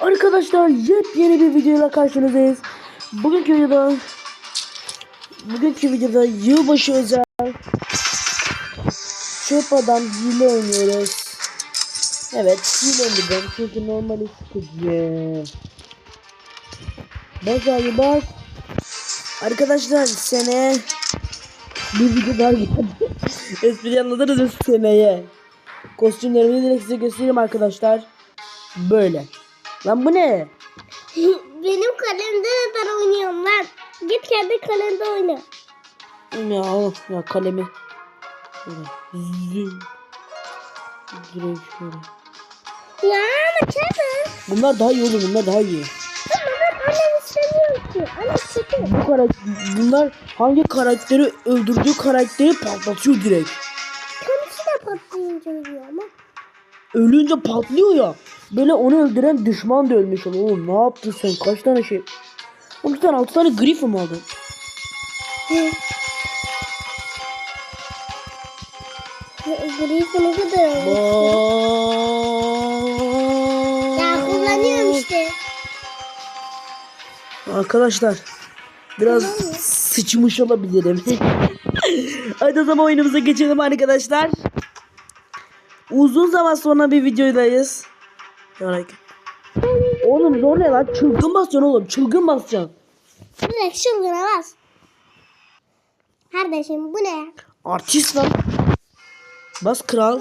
Arkadaşlar yepyeni bir videoyla karşınızdayız. Bugünkü videoda Bugünkü videoda yılbaşı özel Çöp adam hile oynuyoruz. Evet hile oynayacağım çünkü normali sıkıcı. Bas abi bas. Arkadaşlar sene bir video daha geldi. Espri anladınız mı seneye? Kostümlerimi direkt size göstereyim arkadaşlar. Böyle. Lan bu ne? Benim kalemde neden oynuyorum lan? Git kendi kalemde oyna. Ya al ya kalemi. Züm. Direkt şöyle. Ya ama Kevin. Bunlar daha iyi oğlum bunlar daha iyi. Ben. Bu karakter, bunlar hangi karakteri öldürdüğü karakteri patlatıyor direkt. Kendisi de patlayınca oluyor ama. Ölünce patlıyor ya. Böyle onu öldüren düşman da ölmüş oluyor. Oğlum ne yaptın sen? Kaç tane şey? 12 tane 6 tane Griffin aldın? Griffin ne kadar. Ya kullanıyorum işte. Arkadaşlar biraz sıçmış olabilirim. Hadi o zaman oyunumuza geçelim arkadaşlar. Uzun zaman sonra bir videodayız. Yani- Oğlum zor ne lan? Çılgın basacaksın oğlum. Çılgın basacaksın. Direkt şılgına bas. Kardeşim bu ne? Artist lan. Bas kral.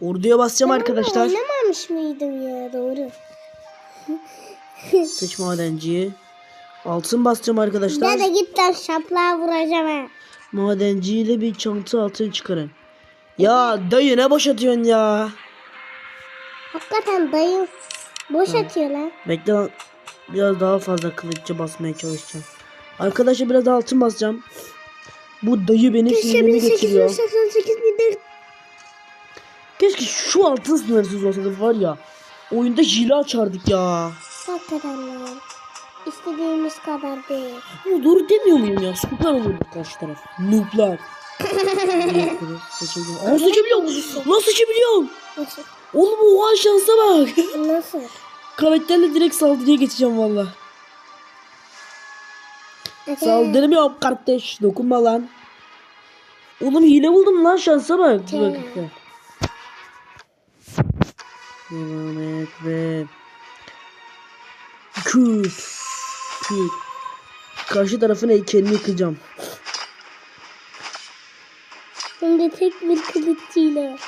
Orduya basacağım arkadaşlar. Oynamamış mıydım ya doğru. Sıç madenciyi. Altın basacağım arkadaşlar. Dede git lan şaplığa vuracağım ha. Madenciyle bir çanta altın çıkarın. Ya dayı ne boş atıyorsun ya? Hakikaten dayı boş atıyor lan. Bekle lan. Biraz daha fazla kılıççı basmaya çalışacağım. Arkadaşlar biraz daha altın basacağım. Bu dayı benim sinirimi getiriyor. 1888 bin Keşke şu altın sınırsız olsaydı var ya. Oyunda hile açardık ya. Hakikaten lan. İstediğimiz kadar değil. Ya doğru demiyor muyum ya? Süper olurdu karşı taraf. Nooblar. Aa seçebiliyorum. Nasıl seçebiliyorum? Oğlum oha şansa bak. Nasıl? Karakterle direkt saldırıya geçeceğim valla. Saldırmıyorum kardeş. Dokunma lan. Oğlum hile buldum lan şansa bak. Tamam. dakika. Devam et ve Küt. Küt. Karşı tarafın heykelini yıkacağım. Hem de tek bir kılıççıyla.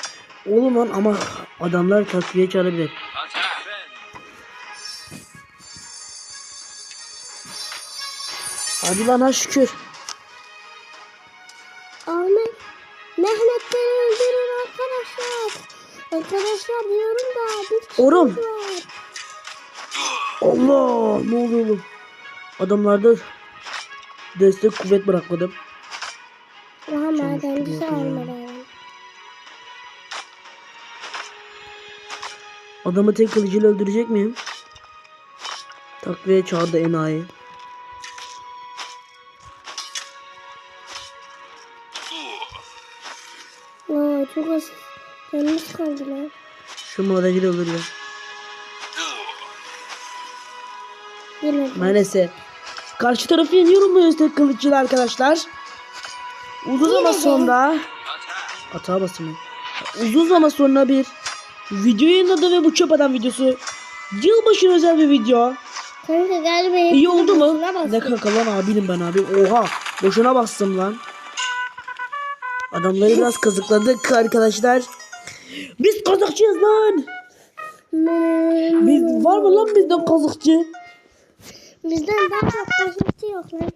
Oğlum lan ama adamlar takviye çağırabilir. Hadi lan ha şükür. Ahmet Mehmetleri öldürün arkadaşlar. Arkadaşlar diyorum da bir kişi Oğlum. Allah ne oluyor oğlum? Adamlarda destek kuvvet bırakmadım. Adamı tek kılıcıyla öldürecek miyim? Takviye çağırdı enayi. Aa çok az canımız kaldı lan. Şu de öldüreceğim. Yine Maalesef. Karşı tarafı yeniyorum bu tek kılıççıyla arkadaşlar. Uzun zaman sonra Atağa basın. Uzun zaman sonra bir video yayınladı ve bu çöp adam videosu. Yılbaşı özel bir video. Kanka galiba İyi oldu mu? Ne kanka lan abinim ben abi. Oha. Boşuna bastım lan. Adamları biraz kazıkladık arkadaşlar. Biz kazıkçıyız lan. Biz, var mı lan bizden kazıkçı? Bizden daha çok başlıkçı yok lan.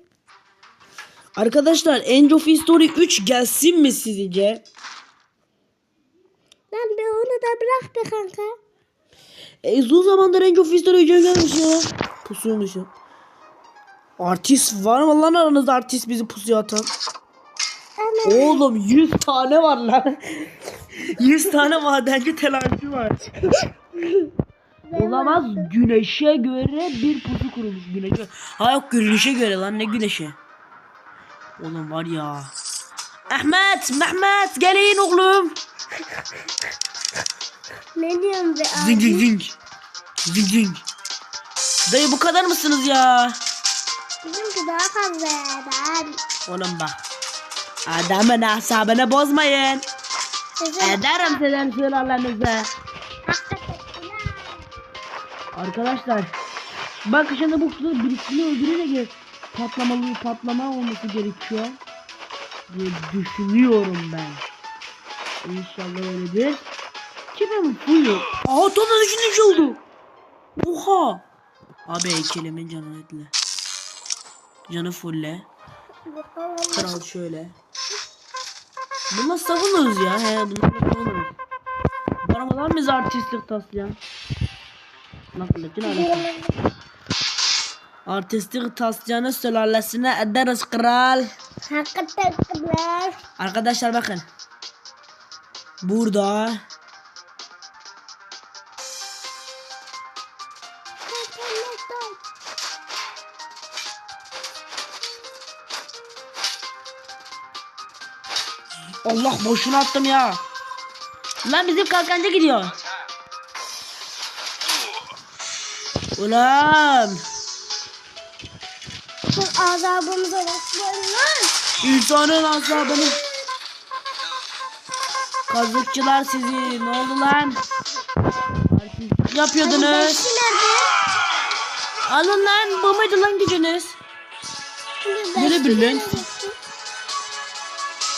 Arkadaşlar End of History 3 gelsin mi sizce? Lan be onu da bırak be kanka. E, uzun zamandır End of History 3'e gelmiş ya. Pusuymuş ya. Artist var mı lan aranızda artist bizi pusuya atan? Ama Oğlum 100 tane var lan. 100 tane madenci telaşçı var. Olamaz güneşe göre bir pusu kurulmuş güneşe. Ha yok güneşe göre lan ne güneşe. Oğlum var ya. Ahmet, Mehmet gelin oğlum. Ne diyorsun be Zing abi? zing zing. Zing. Dayı bu kadar mısınız ya? Bizimki daha fazla yerden. Oğlum bak. Adamın asabını bozmayın. Sizin Ederim sizin sıralarınızı. Arkadaşlar. Bak şimdi bu kutuda birisini öldürerek patlamalı patlama olması gerekiyor. Diye düşünüyorum ben. İnşallah öyledir. Kimim fuyu? Aa tam da oldu. Oha. Abi heykelimin canı etle. Canı fulle. Kral şöyle. Bunlar savunuruz ya. He bunlar savunuruz. Varmadan mıyız artistlik taslayan? Nasıl için öyle? Artistlik taslayanı sülalesine ederiz kral. Hakikaten kızlar. Arkadaşlar bakın. Burada Allah boşuna attım ya. Lan bizim kalkanca gidiyor. Ulan. Azabımıza bakmayın lan. İnsanın azabını. Kazıkçılar sizi. Ne oldu lan? Yapıyordunuz. Alın lan. Bu muydu lan gücünüz? Beşi bir lan?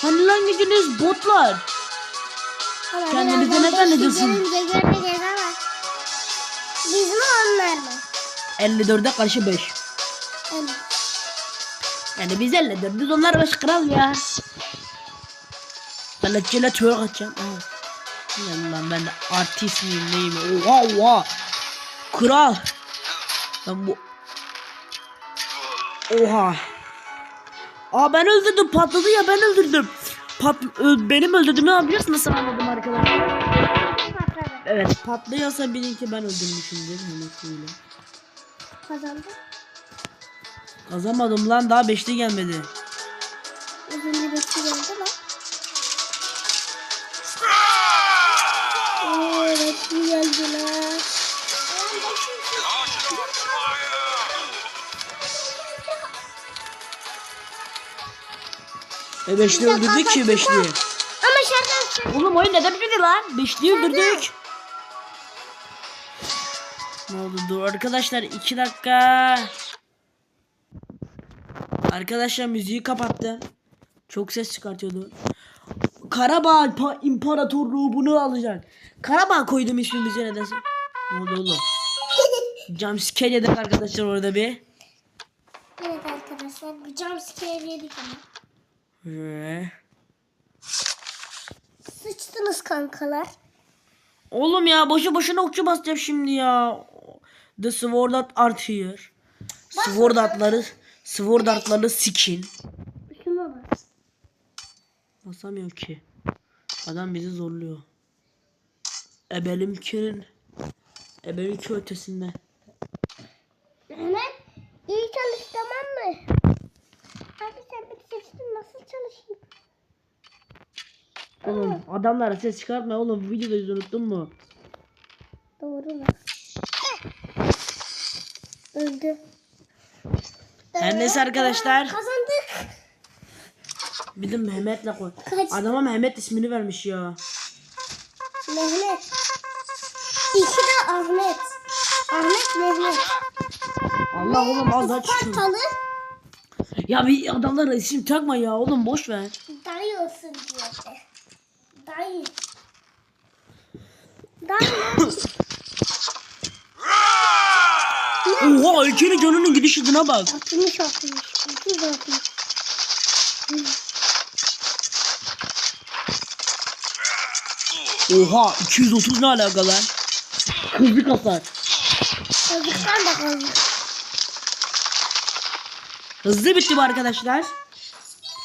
Hani lan gücünüz botlar. Kendinize ne beşi zannediyorsun? Biz mi onlar mı? 54'e karşı 5. Evet. Yani biz 54 biz onlar 5 kral ya. Ben de çile tüyo kaçacağım. Aa. Lan ben de artist miyim neyim? Oha oha. Kral. Ben bu. Oha. Aa ben öldürdüm patladı ya ben öldürdüm. Pat ö- benim öldürdüğümü ne yapıyorsun nasıl anladım arkadaşlar? Evet patlıyorsa bilin ki ben öldürmüşümdür. Hemen. Kazanmadım lan daha beşli gelmedi. Az önce geldi lan. E beşli öldürdük ki beşli. Ama şarkı Oğlum oyun neden bitti lan? Beşli öldürdük. Ne oldu dur arkadaşlar iki dakika. Arkadaşlar müziği kapattı. Çok ses çıkartıyordu. Karabağ İmpa- İmparatorluğu bunu alacak. Karabağ koydum ismimize nedense. Ne oldu oğlum? Jumpscare yedik arkadaşlar orada bir. Evet arkadaşlar bir jumpscare yedik ama. Ve- Sıçtınız kankalar. Oğlum ya boşu boşuna okçu basacağım şimdi ya. The Sword Art Art here. Sword Art'ları Sword Art'ları sikin. Şuna bak. Basamıyor ki. Adam bizi zorluyor. Ebelimkinin Ebelimki ötesinde. Mehmet iyi çalış tamam mı? Abi sen bir seçtin nasıl çalışayım? Oğlum adamlara ses çıkartma oğlum videoda unuttun mu? Doğru mu? Öldü. Her neyse arkadaşlar. Kazandık. Bir de Mehmet'le koy. Kaç? Adama Mehmet ismini vermiş ya. Mehmet. İki de Ahmet. Ahmet Mehmet. Allah oğlum az daha çıkıyor. Ya bir adamlara isim takma ya oğlum boş ver. dayı olsun diyor. Dayı. Dayı. Oha ülkenin canının gidiş hızına bak. Atılmış atılmış. Atılmış atılmış. Oha 230 ne alaka lan? Hızlı kasar. Kazıktan da kazık. Hızlı bitti bu arkadaşlar.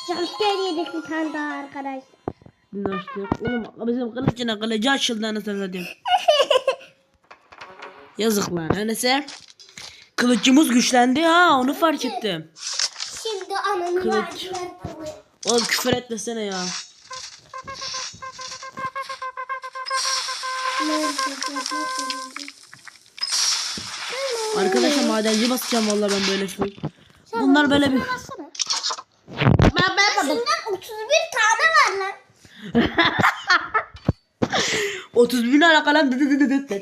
Jumpscare yedik bir tane daha arkadaşlar. Dinlaştık. Oğlum bizim kılıcına kılıcı açıldı anasını satayım. Yazık lan. Neyse. Kılıcımız güçlendi ha onu fark ettim. Şimdi ananı Kılıç. Oğlum küfür etmesene ya. Arkadaşlar madenci basacağım vallahi ben böyle full. Bunlar böyle bir... Ben ben Aslında 31 tane var lan. 30 bin alakalı lan. dı dı dı dı dı dı.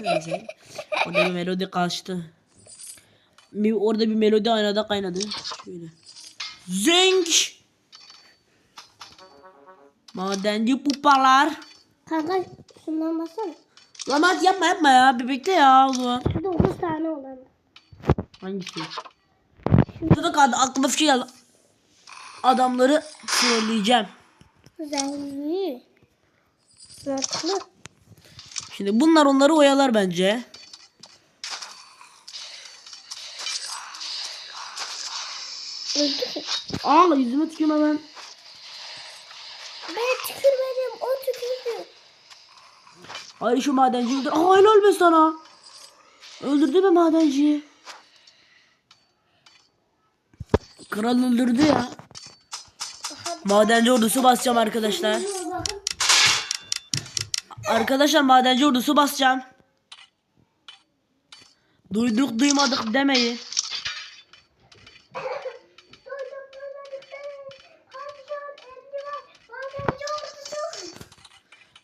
Neyse. Orada bir melodi kaçtı. Bir, orada bir melodi aynada kaynadı. Şöyle. Zenk. Madenci pupalar. Kanka şundan baksana. Lan hadi yapma yapma ya. Bir bekle ya o zaman. 9 tane olan. Hangisi? Şurada kaldı. Aklıma fikir geldi. Adamları trolleyeceğim. Güzel. Nasıl? Şimdi bunlar onları oyalar bence. Aa yüzüme tükürme ben. Ben tükürmedim. O tükürdü. Hayır şu madenci öldür. Aa helal be sana. Öldürdü mü madenciyi? Kral öldürdü ya. Madenci ordusu basacağım arkadaşlar. Arkadaşlar madenci ordusu basacağım. Duyduk duymadık demeyin.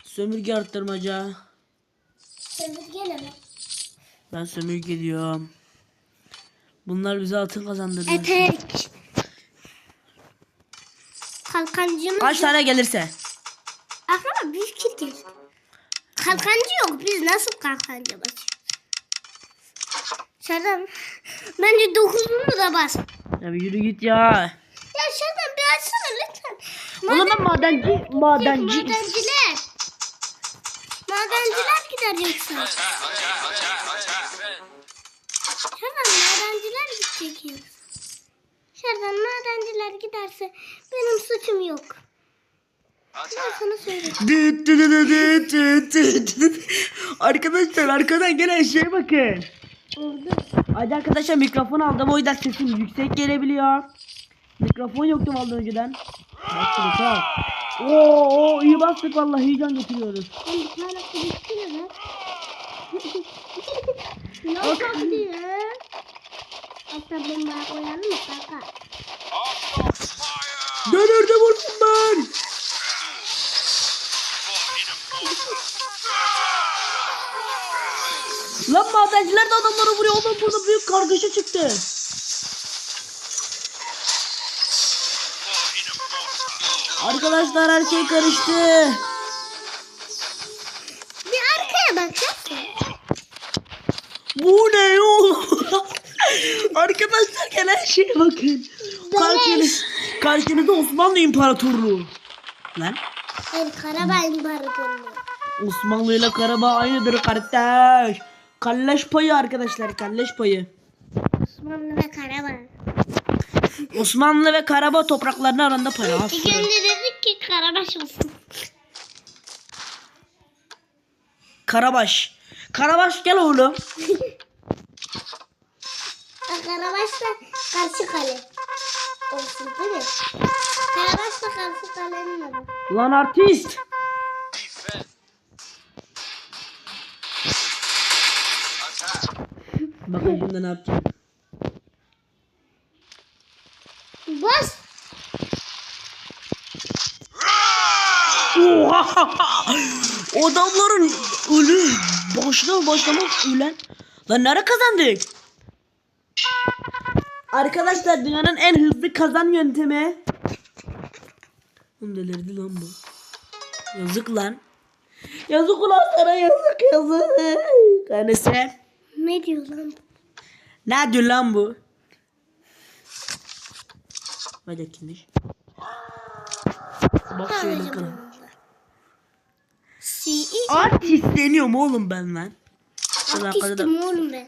Sömürge arttırmaca. Sömürge lan? Ben sömürge diyorum. Bunlar bize altın kazandırdı. Etek. Kalkancımız Kaç tane gelirse. Aslında büyük kirket. Kalkancı yok. Biz nasıl kalkancı basıyoruz? Şuradan bence dokuzunu da bas. Ya bir yürü git ya. Ya şuradan bir açsana lütfen. Oğlum ben madenci, madenci. Madenciler. Madenciler gider yoksa. Şuradan madenciler gidecek yoksa. Şuradan madenciler giderse benim suçum yok. Ben sana düt. Arkadaşlar arkadan gelen şeye bakın. Oldu. Hadi arkadaşlar mikrofon aldım o yüzden sesim yüksek gelebiliyor. Mikrofon yoktu vallahi önceden. Bastık ha. Oo, oo iyi bastık vallahi iyi can getiriyoruz. Ne lan? Yok yok diyor. Hatta bombaya koyalım mı kanka? Dönürde vurdum ben. Lan madenciler de adamları vuruyor. Oğlum burada büyük kargaşa çıktı. Arkadaşlar her şey karıştı. Bir arkaya bakacaksın. Bu ne oğlum? Arkadaşlar gelen şeye bakın. Karşınız, karşınızda Osmanlı İmparatorluğu. Lan El Karabağ İmparatorluğu. Osmanlı ile Karabağ aynıdır kardeş. Kalleş payı arkadaşlar kalleş payı. Osmanlı ve Karabağ. Osmanlı ve Karabağ topraklarının arasında pay. İlk Aferin. önce dedik ki Karabaş olsun. Karabaş. Karabaş gel oğlum. Ha, Karabaş da karşı kale. Olsun değil mi? Karabaş da karşı kalenin adı. Lan artist. Bakın şimdi ne yapacağım. Bas. Oha! Adamların ölü başına başlamak ölen. Lan nere kazandık? Arkadaşlar dünyanın en hızlı kazan yöntemi. Oğlum delirdi lan bu. Yazık lan. Yazık ulan sana yazık yazık. Kanese. Ne diyor lan? bu? Ne diyor lan bu? Hadi kimmiş? Bak şöyle bunlar. Si Artistleniyorum oğlum ben lan. Artistim oğlum ben.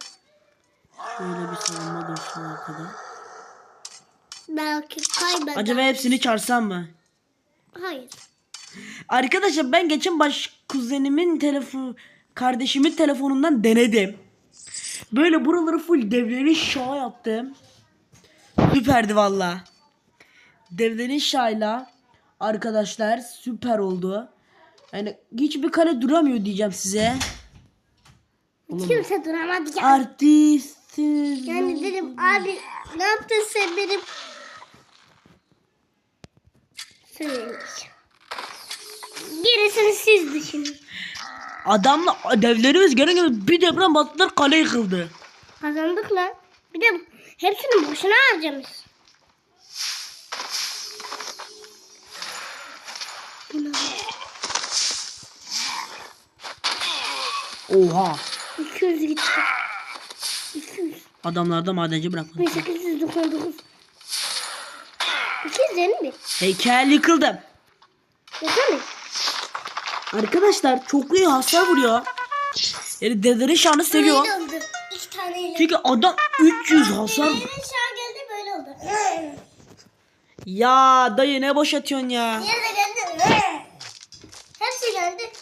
Şöyle bir savunma dursun arkada. Belki kaybeder. Acaba hepsini çağırsam mı? Hayır. Arkadaşlar ben geçen baş kuzenimin telefon kardeşimin telefonundan denedim. Böyle buraları full devlerin şah yaptım. Süperdi valla. Devlerin şahıyla arkadaşlar süper oldu. Yani hiçbir kale duramıyor diyeceğim size. Kimse duramadı ya. Artistsiz. Yani dedim abi ne yaptın sen dedim. Söylemeyeceğim. Gerisini siz düşünün. Adamla devlerimiz gene gene bir deprem bastılar kale yıkıldı. Kazandık lan. Bir de hepsini boşuna harcamış. Oha. 200 gitti. 200. Adamlarda madenci bırakmadı. 1899. 250 Heykel yıkıldı. Yeter mi? Arkadaşlar çok iyi hasar vuruyor. Yani devlerin şanı seviyor. Böyle oldu. İki taneyle. Çünkü adam 300 hasar. Devlerin şahı geldi böyle oldu. Ya dayı ne boş atıyorsun ya. Diğeri de geldi. Hepsi geldi.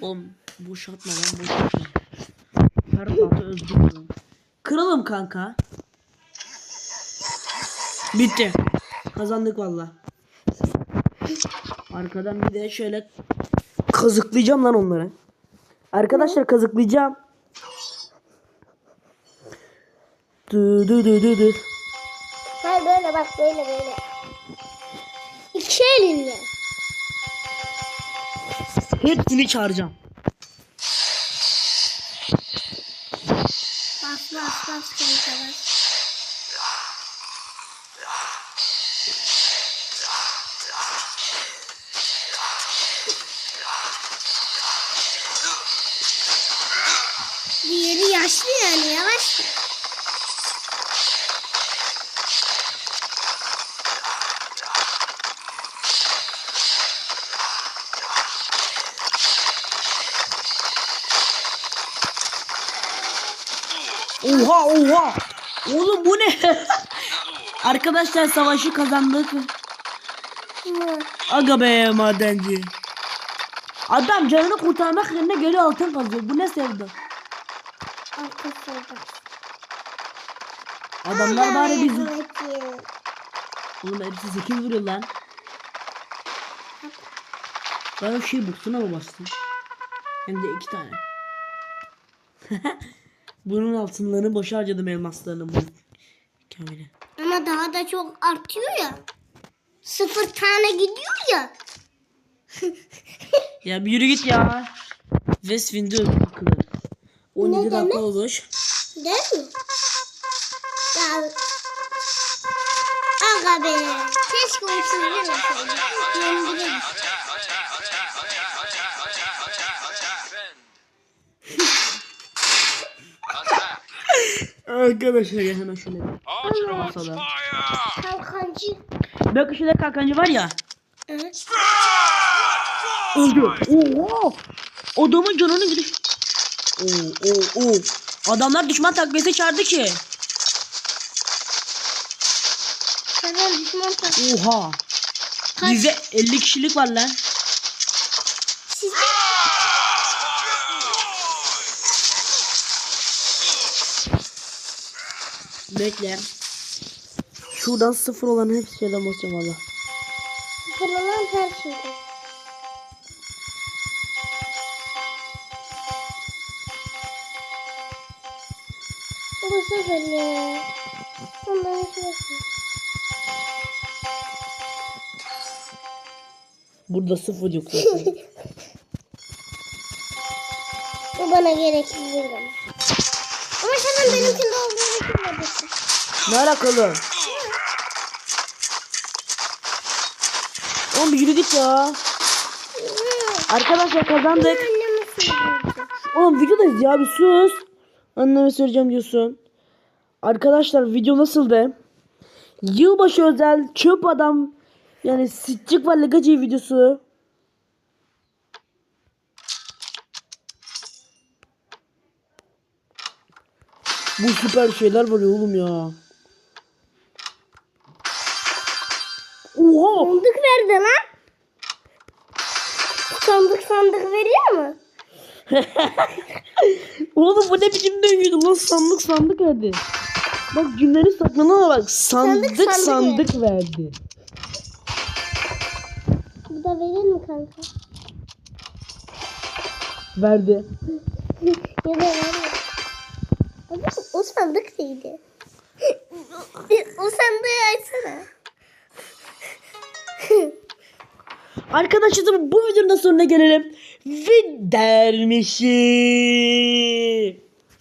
Oğlum boş atma lan boş atma. Özgür lan. Kıralım kanka. Bitti. Kazandık valla. Arkadan bir de şöyle kazıklayacağım lan onları. Arkadaşlar kazıklayacağım. Dı dı dı dı dı. Hayır böyle bak böyle böyle. İki elinle. Hepsini çağıracağım. Bas bas. Diğeri yaşlı yani yavaş. Oha oha. Oğlum bu ne? Arkadaşlar savaşı kazandık. Aga be madenci. Adam canını kurtarmak yerine geri altın kazıyor. Bu ne sevdi? Arka solda. Adamlar bari bizi. Oğlum hepsi 8 vuruyor lan. Ben o şey buksuna mı bastım? Hem de iki tane. Bunun altınlarını boşa harcadım elmaslarını bu. Kamile. Ama daha da çok artıyor ya. Sıfır tane gidiyor ya. Ya bir yürü git ya. Westwind'i öldürdü. 17 Ne dakika demek? olmuş. Değil mi? Ya. Aga be. Keşke uçsuz demeseydim. Yendiririz. Arkadaşlar gel hemen şöyle. Masada. Kalkancı. Bak şurada kalkancı var ya. Evet. Öldü. Oo. Adamın canını gidiyor. Oo oo oo. Adamlar düşman takviyesi çağırdı ki. Düşman tak. Oha. Kaç? Bize 50 kişilik var lan. Bekle. Şuradan sıfır olan hepsi şeyden basacağım valla. fırlanan her şeyde. Bu sefer ya. Ondan hiç bakmıyor. Burada sıfır yok. Bu bana gerekli değil ama. Sen benimkinde olduğunu ne alakalı? Oğlum bir yürü git ya. Arkadaşlar kazandık. Oğlum videodayız ya bir sus. Anneme söyleyeceğim diyorsun. Arkadaşlar video nasıldı? Yılbaşı özel çöp adam yani Sitcik ve Legacy videosu. Bu süper şeyler var ya oğlum ya. Oha! Sandık verdi lan. Sandık sandık veriyor mu? Oğlum bu ne biçim dövüyordu lan sandık sandık verdi. Bak cümlenin saklanana bak sandık Sandık, sandık, sandık verdi. Bu da verir mi kanka? Verdi. Ya da var Abi o sandık neydi? o sandığı açsana. Arkadaşlar bu videonun da sonuna gelelim. Ve dermişi.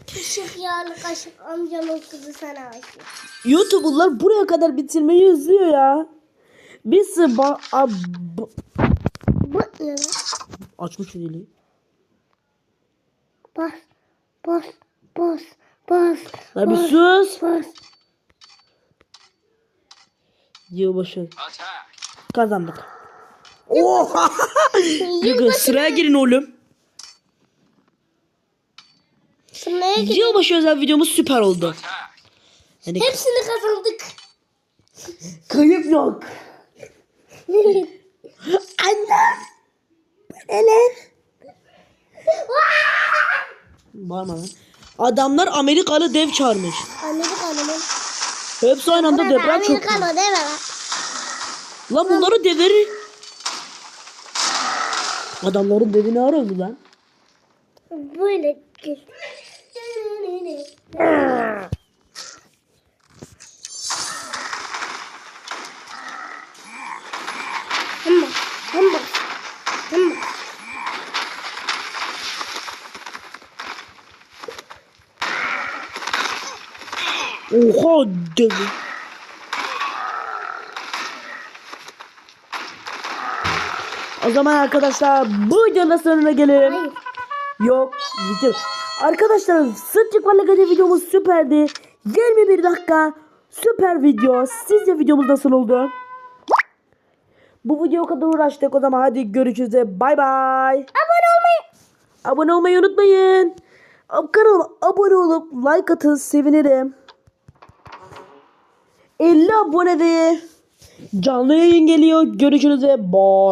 Işık yağlı kaşık amcamın kızı sana aşık. YouTuber'lar buraya kadar bitirmeyi izliyor ya. Biz ba ne lan? açmış dili. Bas, bas, bas, bas. La bir sus. Bas. Yılbaşı. Kazandık. Oha! Yıkın sıraya girin oğlum. Sıraya git. Yılbaşı özel videomuz süper oldu. Yani Hepsini kazandık. kayıp yok. Annem. Neler? Bağırma lan. Adamlar Amerikalı dev çağırmış. Amerikan'ın. Hepsi aynı anda deprem çöktü. Amerikan o değil mi lan? Bunları devleri. Adamların devini aradı lan. Böyle Oha devi. O zaman arkadaşlar bu videonun sonuna gelelim. Hayır. Yok video. Arkadaşlar sıçık parlagacı videomuz süperdi. 21 dakika süper video. Sizce videomuz nasıl oldu? Bu video kadar uğraştık o zaman hadi görüşürüz. Bay bay. Abone olmayı. Abone olmayı unutmayın. Kanalıma abone olup like atın sevinirim. 50 abone de canlı yayın geliyor. Görüşürüz ve bye.